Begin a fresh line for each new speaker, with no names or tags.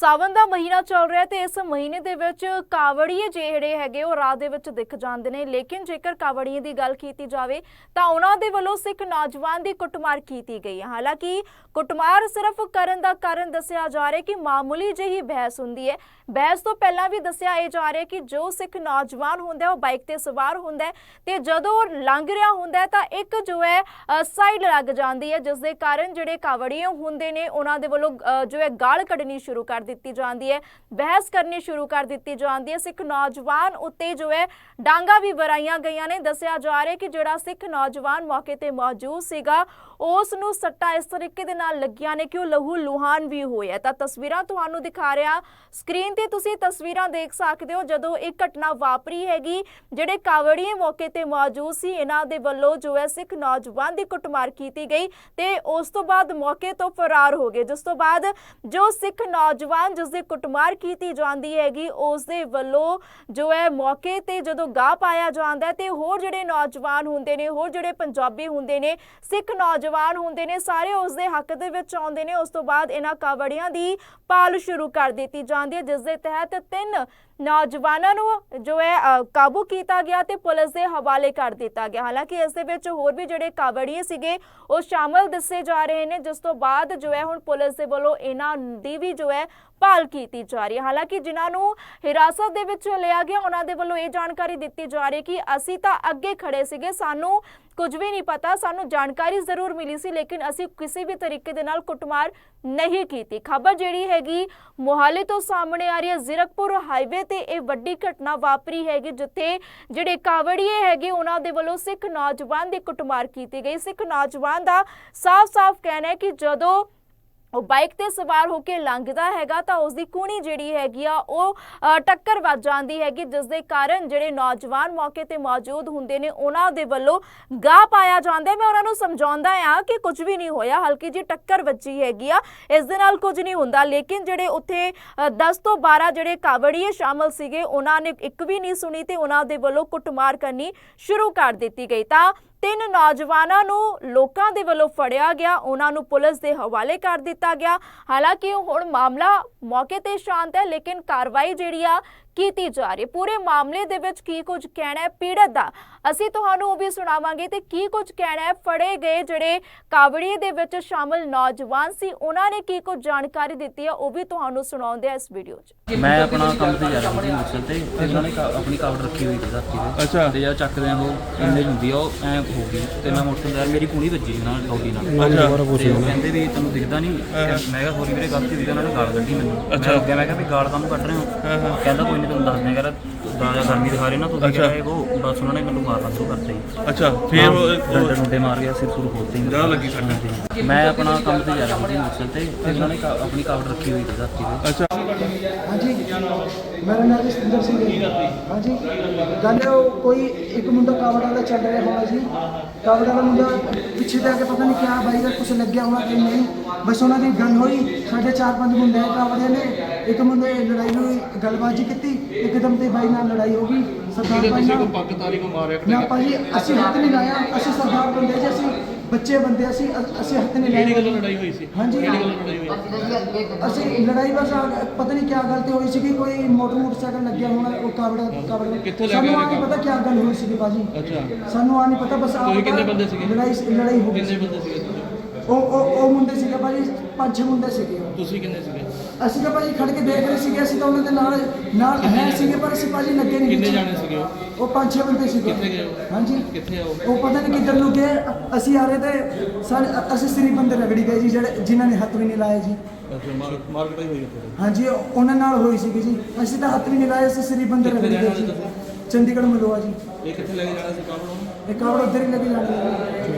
ਸਾਵਨ ਦਾ ਮਹੀਨਾ ਚੱਲ ਰਿਹਾ ਤੇ ਇਸ ਮਹੀਨੇ ਦੇ ਵਿੱਚ ਕਾਵੜੀਏ ਜਿਹੜੇ ਹੈਗੇ ਉਹ ਰਾਹ ਦੇ ਵਿੱਚ ਦਿਖ ਜਾਂਦੇ ਨੇ। ਲੇਕਿਨ ਜੇਕਰ ਕਾਵੜੀਏ ਦੀ ਗੱਲ ਕੀਤੀ ਜਾਵੇ ਤਾਂ ਉਹਨਾਂ ਦੇ ਵੱਲੋਂ ਸਿੱਖ ਨੌਜਵਾਨ ਦੀ ਕੁੱਟਮਾਰ ਕੀਤੀ ਗਈ ਹੈ। ਹਾਲਾਂਕਿ ਕੁੱਟਮਾਰ ਸਿਰਫ ਕਰਨ ਦਾ ਕਾਰਨ ਦੱਸਿਆ ਜਾ ਰਿਹਾ ਕਿ ਮਾਮੂਲੀ ਜਿਹੀ ਬਹਿਸ ਹੁੰਦੀ ਹੈ। ਬਹਿਸ ਤੋਂ ਪਹਿਲਾਂ ਵੀ ਦੱਸਿਆ ਇਹ ਜਾ ਰਿਹਾ ਕਿ ਜੋ ਸਿੱਖ ਨੌਜਵਾਨ ਹੁੰਦਾ ਉਹ ਬਾਈਕ ਤੇ ਸਵਾਰ ਹੁੰਦਾ ਹੈ ਤੇ ਜਦੋਂ ਉਹ ਲੰਘ ਰਿਹਾ ਹੁੰਦਾ ਤਾਂ ਇੱਕ ਜੋ ਹੈ ਸਾਈਡ ਲੱਗ ਜਾਂਦੀ ਹੈ। ਜਿਸ ਦੇ ਕਾਰਨ ਜਿਹੜੇ ਕਾਵੜੀਏ ਹੁੰਦੇ ਨੇ, ਉਹਨਾਂ ਦੇ ਵੱਲੋਂ ਜੋ ਹੈ ਗਾਲ ਕੱਢਣੀ ਸ਼ੁਰੂ ਕਰ ਦਿੱਤੀ ਜਾਂਦੀ ਹੈ। ਬਹਿਸ ਕਰਨੀ ਸ਼ੁਰੂ ਕਰ ਦਿੱਤੀ ਜਾਂਦੀ ਹੈ। ਸਿੱਖ ਨੌਜਵਾਨ ਉੱਤੇ ਜੋ ਹੈ, ਡਾਂਗਾ ਵੀ ਵਰਾਈਆਂ ਗਈਆਂ ਨੇ। ਦੱਸਿਆ ਜਾ ਰਿਹਾ ਕਿ ਜਿਹੜਾ ਸਿੱਖ ਨੌਜਵਾਨ ਮੌਕੇ ਤੇ ਮੌਜੂਦ ਸੀਗਾ, ਉਸ ਨੂੰ ਸੱਟਾਂ ਇਸ ਤਰੀਕੇ ਦੇ ਨਾਲ ਲੱਗੀਆਂ ਨੇ ਕਿ ਉਹ ਲਹੂ ਲੁਹਾਨ ਵੀ ਹੋਇਆ ਤਾਂ ਤਸਵੀਰਾਂ ਤੁਹਾਨੂੰ ਦਿਖਾ ਰਿਹਾ। ਸਕਰੀਨ ਤੇ ਤੁਸੀਂ ਤਸਵੀਰਾਂ ਦੇਖ ਸਕਦੇ ਹੋ ਜਦੋਂ ਇਹ ਘਟਨਾ ਵਾਪਰੀ ਹੈਗੀ। ਜਿਹੜੇ ਕਾਵੜੀਏ ਮੌਕੇ ਤੇ ਮੌਜੂਦ ਸੀ, ਇਹਨਾਂ ਦੇ ਵੱਲੋਂ ਜੋ ਹੈ ਸਿੱਖ ਨੌਜਵਾਨ ਦੀ ਕੁੱਟਮਾਰ ਕੀਤੀ ਗਈ ਤੇ ਉਸ ਤੋਂ ਬਾਅਦ ਮੌਕੇ ਤੋਂ ਫਰਾਰ ਹੋ ਗਏ। ਜਿਸ ਤੋਂ ਬਾਅਦ ਜੋ ਸਿੱਖ ਨੌਜਵਾਨ ਜਿਸ ਦੀ ਕੁੱਟਮਾਰ ਕੀਤੀ ਜਾਂਦੀ ਹੈਗੀ, ਉਸ ਦੇ ਵੱਲੋਂ ਜੋ ਹੈ ਮੌਕੇ ਤੇ ਜਦੋਂ ਗਾਹ ਪਾਇਆ ਜਾਂਦਾ ਤੇ ਹੋਰ ਜਿਹੜੇ ਨੌਜਵਾਨ ਹੁੰਦੇ ਨੇ, ਹੋਰ ਜਿਹੜੇ ਪੰਜਾਬੀ ਹੁੰਦੇ ਨੇ, ਸਿੱਖ ਨੌਜਵਾਨ ਹੁੰਦੇ ਨੇ, ਸਾਰੇ ਉਸ ਦੇ ਹੱਕ ਦੇ ਵਿੱਚ ਆਉਂਦੇ ਨੇ, ਉਸ ਤੋਂ ਬਾਅਦ ਇਹਨਾਂ ਕਾਵੜੀਆਂ ਦੀ ਪਾਲ ਸ਼ੁਰੂ ਕਰ ਦਿੱਤੀ ਜਾਂਦੀ ਹੈ, ਜਿਸ ਦੇ ਤਹਿਤ ਤਿੰਨ ਨੌਜਵਾਨਾਂ ਨੂੰ ਜੋ ਹੈ ਕਾਬੂ ਕੀਤਾ ਗਿਆ ਤੇ ਪੁਲਿਸ ਦੇ ਹਵਾਲੇ ਕਰ ਦਿੱਤਾ ਗਿਆ। ਹਾਲਾਂਕਿ ਇਸ ਦੇ ਵਿੱਚ ਹੋਰ ਵੀ ਜਿਹੜੇ ਕਾਵੜੀਏ ਸੀਗੇ, ਉਹ ਸ਼ਾਮਲ ਦੱਸੇ ਜਾ ਰਹੇ ਨੇ, ਜਿਸ ਤੋਂ ਬਾਅਦ ਜੋ ਹੈ ਹੁਣ ਪੁਲਿਸ ਦੇ ਵੱਲੋਂ ਇਹਨਾਂ ਦੀ ਵੀ ਜੋ ਹੈ ਭਾਲ ਕੀਤੀ ਜਾ ਰਹੀ ਹੈ। ਹਾਲਾਂਕਿ ਜਿਨ੍ਹਾਂ ਨੂੰ ਹਿਰਾਸਤ ਦੇ ਵਿੱਚ ਲਿਆ ਗਿਆ, ਉਹਨਾਂ ਦੇ ਵੱਲੋਂ ਇਹ ਜਾਣਕਾਰੀ ਦਿੱਤੀ ਜਾ ਰਹੀ ਕਿ ਅਸੀਂ ਤਾਂ ਅੱਗੇ ਖੜੇ ਸੀਗੇ, ਸਾਨੂੰ ਕੁਝ ਵੀ ਨਹੀਂ ਪਤਾ, ਸਾਨੂੰ ਜਾਣਕਾਰੀ ਜ਼ਰੂਰ ਮਿਲੀ ਸੀ, ਲੇਕਿਨ ਅਸੀਂ ਕਿਸੇ ਵੀ ਤਰੀਕੇ ਦੇ ਨਾਲ ਕੁੱਟਮਾਰ ਨਹੀਂ ਕੀਤੀ। ਖਬਰ ਜਿਹੜੀ ਹੈਗੀ, ਮੋਹਾਲੀ ਤੋਂ ਸਾਹਮਣੇ ਆ ਰਹੀ ਹੈ, ਜ਼ੀਰਕਪੁਰ ਹਾਈਵੇ ਤੇ ਇਹ ਵੱਡੀ ਘਟਨਾ ਵਾਪਰੀ ਹੈਗੀ, ਜਿੱਥੇ ਜਿਹੜੇ ਕਾਵੜੀਏ ਹੈਗੇ, ਉਹਨਾਂ ਦੇ ਵੱਲੋਂ ਸਿੱਖ ਨੌਜਵਾਨ ਦੀ ਕੁੱਟਮਾਰ ਕੀਤੀ ਗਈ। ਸਿੱਖ ਨੌਜਵਾਨ ਦਾ ਸਾਫ਼-ਸਾਫ਼ ਕਹਿਣਾ ਹੈ ਕਿ ਜਦੋਂ ਉਹ ਬਾਈਕ ਤੇ ਸਵਾਰ ਹੋ ਕੇ ਲੰਘਦਾ ਹੈਗਾ ਤਾਂ ਉਸ ਦੀ ਕੂਣੀ ਜਿਹੜੀ ਹੈਗੀ ਆ ਉਹ ਟੱਕਰ ਵੱਜ ਜਾਂਦੀ ਹੈਗੀ ਜਿਸ ਦੇ ਕਾਰਨ ਜਿਹੜੇ ਨੌਜਵਾਨ ਮੌਕੇ ਤੇ ਮੌਜੂਦ ਹੁੰਦੇ ਨੇ ਉਹਨਾਂ ਦੇ ਵੱਲੋਂ ਗਾਹ ਪਾਇਆ ਜਾਂਦਾ ਮੈਂ ਉਹਨਾਂ ਨੂੰ ਸਮਝਾਉਂਦਾ ਆ ਕਿ ਕੁਝ ਵੀ ਨਹੀਂ ਹੋਇਆ ਹਲਕੀ ਜੀ ਟੱਕਰ ਵੱਜੀ ਹੈਗੀ ਆ। ਇਸ ਦੇ ਨਾਲ ਕੁਝ ਨਹੀਂ ਹੁੰਦਾ ਲੇਕਿਨ ਜਿਹੜੇ ਉੱਥੇ ਅ, 10 ਤੋਂ 12 ਜਿਹੜੇ ਕਾਵੜੀਏ ਸ਼ਾਮਲ ਸੀਗੇ ਉਹਨਾਂ ਨੇ ਇੱਕ ਵੀ ਨਹੀਂ ਸੁਣੀ ਤੇ ਉਹਨਾਂ ਦੇ ਵੱਲੋਂ ਕੁੱਟਮਾਰ ਕਰਨੀ ਸ਼ੁਰੂ ਕਰ ਦਿੱਤੀ ਗਈ। ਤਾਂ ਤਿੰਨ ਨੌਜਵਾਨਾਂ ਨੂੰ ਲੋਕਾਂ ਦੇ ਵੱਲੋਂ ਫੜਿਆ ਗਿਆ, ਉਹਨਾਂ ਨੂੰ ਪੁਲਿਸ ਦੇ ਹਵਾਲੇ ਕਰ ਦਿੱਤਾ ਗਿਆ। ਹਾਲਾਂਕਿ ਹੁਣ ਮਾਮਲਾ ਮੌਕੇ ਤੇ ਸ਼ਾਂਤ ਹੈ, ਲੇਕਿਨ ਕਾਰਵਾਈ ਜਿਹੜੀ ਆ ਕੀਤੀ ਜਾ ਰਹੀ ਹੈ। ਪੂਰੇ ਮਾਮਲੇ ਦੇ ਵਿੱਚ ਕੀ ਕੁਝ ਕਹਿਣਾ ਹੈ ਪੀੜਤ ਦਾ? ਅਸੀਂ ਤੁਹਾਨੂੰ ਉਹ ਵੀ ਸੁਣਾਵਾਂਗੇ ਤੇ ਕੀ ਕੁਝ ਕਹਿਣਾ ਹੈ ਫੜੇ ਗਏ ਜਿਹੜੇ ਕਾਵੜੀ ਦੇ ਵਿੱਚ ਸ਼ਾਮਲ ਨੌਜਵਾਨ ਸੀ ਉਹਨਾਂ ਨੇ ਕੀ ਕੁਝ ਜਾਣਕਾਰੀ ਦਿੱਤੀ ਹੈ ਉਹ ਵੀ ਤੁਹਾਨੂੰ ਸੁਣਾਉਂਦੇ ਆ ਇਸ ਵੀਡੀਓ 'ਚ।
ਮੈਂ ਆਪਣਾ ਕੰਮ ਤੇ ਜਾ ਰਿਹਾ ਸੀ ਮੋਟਰਸਾਈਕਲ ਤੇ ਤੇ ਉਹਨਾਂ ਨੇ ਕਾ- ਆਪਣੀ ਕਾਵੜ ਰੱਖੀ ਹੋਈ ਸੀ ਸਾਥੀ ਦੇ
ਅੱਛਾ।
ਤੇ ਜਦ ਚੱਕਦੇ ਆ ਉਹ ਇੰਨੇ ਹੁੰਦੀ ਆ ਉਹ ਐ ਹੋ ਗਈ। ਤੇ ਮੈਂ ਮੋਟਰਸਾਈਕਲ ਦਾ ਮੇਰੀ ਕੁੜੀ ਵੱਜੀ ਨਾਲ ਡੌਗੀ ਨਾਲ।
ਅੱਛਾ।
ਤੇ ਉਹ ਕਹਿੰਦੇ ਵੀ ਤੈਨੂੰ ਦਿਖਦਾ ਨਹੀਂ। ਮੈਂ ਕਿਹਾ ਸੋਰੀ ਵੀਰੇ ਗਲਤੀ ਦੀ ਉਹਨਾਂ ਨੇ ਗਾਲ ਕੱਢੀ ਮੈਨੂੰ। ਮੈਂ ਅੱਗੇ ਮੈਂ ਕਿਹਾ ਵੀ ਗਾਲ ਕਾਹਨੂੰ ਕੱਢ ਰਹੇ ਹੋ? ਕਹਿੰਦਾ ਕੋਈ ਨਹੀਂ ਤੁਹਾਨੂੰ ਦੱਸ ਦਿਆਂ ਕਰ ਦਾਦਾ ਗਰਮੀ ਦਿਖਾ ਰਹੇ ਨਾ ਤੁਸੀਂ
ਅੱਛਾ।
ਕਿਹਾ ਇਹ ਉਹ ਬਸ ਉਹਨਾਂ ਨੇ ਮੈਨੂੰ ਮਾਰਨਾ ਸ਼ੁਰੂ ਕਰਤਾ ਜੀ
ਅੱਛਾ ਫਿਰ ਉਹ-
ਡੰਡੇ ਡੁੰਡੇ ਮਾਰ ਗਿਆ ਸਿਰ ਸੁਰ ਖੋਲਤੇ ਹੀ
ਜ਼ਿਆਦਾ ਲੱਗੀ ਸੱਟ?
ਹਾਂਜੀ। ਮੈਂ ਆਪਣਾ ਕੰਮ ਤੇ ਜਾ ਰਿਹਾ ਸੀ ਮੋਟਰਸਾਈਕਲ ਤੇ ਤੇ ਉਹਨਾਂ ਨੇ ਕਾ- ਆਪਣੀ ਕਾਵੜ ਰੱਖੀ ਹੋਈ ਸੀ ਸਾਥੀ ਦੇ
ਅੱਛਾ
ਹਾਂਜੀ ਮੇਰਾ ਨਾਮ ਜਸਵਿੰਦਰ ਸਿੰਘ ਹੈ ਹਾਂਜੀ। ਗੱਲ ਉਹ ਕੋਈ ਇੱਕ ਮੁੰਡਾ ਕਾਵੜ ਵਾਲਾ ਚੱਲ ਰਿਹਾ ਹੋਣਾ ਜੀ ਕਾਵੜ ਵਾਲਾ ਮੁੰਡਾ ਪਿੱਛੇ ਕੇ ਪਤਾ ਨਹੀਂ ਕਿਆ ਬਾਈ ਦਾ ਕੁਝ ਲੱਗਿਆ ਹੋਣਾ ਕਿ ਨਹੀਂ। ਬਸ ਉਹਨਾਂ ਦੀ ਗੱਲ ਹੋਈ। ਸਾਡੇ ਚਾਰ ਪੰਜ ਮੁੰਡੇ ਆ ਕਾਵੜਿਆਂ ਨੇ। ਇੱਕ ਮੁੰਡੇ ਲੜਾਈ ਹੋਈ ਗੱਲਬਾਜੀ ਕੀਤੀ। ਇੱਕਦਮ ਤੇ ਬਾਈ ਨਾਲ ਲੜਾਈ ਹੋ ਗਈ। ਸਰਦਾਰ ਬਾਈ ਨਾਲ
ਤਾਰੀ ਨੂੰ ਮਾਰਿਆ
ਨਾ ਭਾਜੀ ਅਸੀਂ ਹੱਥ ਨਹੀਂ ਲਾਇਆ। ਅਸੀਂ ਸਰਦਾਰ ਬੰਦੇ ਜੀ ਅਸੀਂ ਬੱਚੇ ਬੰਦੇ ਅਸੀਂ ਅਸੀਂ ਹੱਥ ਨਹੀਂ ਲਾਇਆ
ਗੱਲੋਂ ਲੜਾਈ ਹੋਈ ਸੀ?
ਹਾਂਜੀ।
ਕਿਹੜੀ ਗੱਲੋਂ ਲੜਾਈ ਹੋਈ?
ਅਸੀਂ ਲੜਾਈ ਬਸ ਪਤਾ ਨਹੀਂ ਕਿਆ ਗੱਲ ਤੇ ਹੋਈ ਸੀਗੀ ਕੋਈ ਮੋਟਰ ਮੋਟਰਸਾਈਕਲ ਲੱਗਿਆ ਹੋਣਾ ਉਹ
ਕਿੱਥੋਂ ਲੈ
ਸਾਨੂੰ
ਕੇ
ਆ ਨਹੀਂ ਪਤਾ ਕਿਆ ਗੱਲ ਹੋਈ ਸੀਗੀ ਬਾਜੀ
ਅੱਛਾ।
ਸਾਨੂੰ ਆ ਨਹੀਂ ਪਤਾ ਬਸ ਆ
ਕਿੰਨੇ ਬੰਦੇ ਸੀਗੇ?
ਲੜਾਈ ਲੜਾਈ ਹੋ ਗਈ
ਕਿੰਨੇ
ਸੀ।
ਬੰਦੇ ਸੀਗੇ?
ਉਹ ਉਹ ਉਹ ਮੁੰਡੇ ਸੀਗੇ ਬਾਜੀ ਪੰਜ ਛੇ ਮੁੰਡੇ ਸੀਗੇ।
ਤੁਸੀਂ ਕਿੰਨੇ ਸੀਗੇ?
ਅਸੀਂ ਤਾਂ ਬਾਜੀ ਖੜ ਕੇ ਦੇਖ ਰਹੇ ਸੀਗੇ ਅਸੀਂ ਤਾਂ ਉਹਨਾਂ ਦੇ ਨਾਲ ਨਾਲ ਹੈ ਸੀਗੇ ਪਰ ਅਸੀਂ ਬਾਜੀ ਲੱਗੇ ਨਹੀਂ
ਕਿੰਨੇ। ਜਾਣੇ ਸੀਗੇ ਉਹ?
ਉਹ ਪੰਜ ਛੇ ਬੰਦੇ ਸੀਗੇ।
ਕਿੱਥੇ ਗਏ ਉਹ?
ਹਾਂਜੀ।
ਕਿੱਥੇ ਆ ਉਹ?
ਉਹ ਪਤਾ ਨਹੀਂ ਕਿੱਧਰ ਨੂੰ ਗਏ। ਅ- ਅਸੀਂ ਆ ਰਹੇ ਤੇ ਸਾਡੇ ਅ- ਅਸੀਂ ਸ੍ਰੀ ਬੰਦੇ ਰਗੜੀ ਗਏ ਜੀ ਜਿਹੜੇ ਜਿਨ੍ਹਾਂ ਨੇ ਹੱਥ ਵੀ ਨਹੀਂ ਲਾਇਆ ਜੀ।
ਅੱਛਾ ਮਾਰ ਮਾਰ ਕਟਾਈ ਹੋਈ ਉੱਥੇ
ਹਾਂਜੀ ਉਹ- ਉਹਨਾਂ ਨਾਲ ਹੋਈ ਸੀਗੀ ਜੀ। ਅਸੀਂ ਤਾਂ ਹੱਥ ਵੀ ਨਹੀਂ ਲਾਏ ਅਸੀਂ ਸ੍ਰੀ ਬੰਦੇ
ਕਿੱਥੇ
ਰਗੜੀ ਗਏ ਜੀ।
ਸੀ
ਚੰਡੀਗੜ੍ਹ ਮਲੋਆ ਜੀ।
ਇਹ ਕਿੱਥੇ ਲੈ ਕੇ ਜਾਣਾ ਸੀ ਕਾਬਲ? ਨੂੰ
ਇਹ ਕਾਵੜ ਉੱਧਰ ਹੀ ਲੱਗੇ ਜਾਣੀ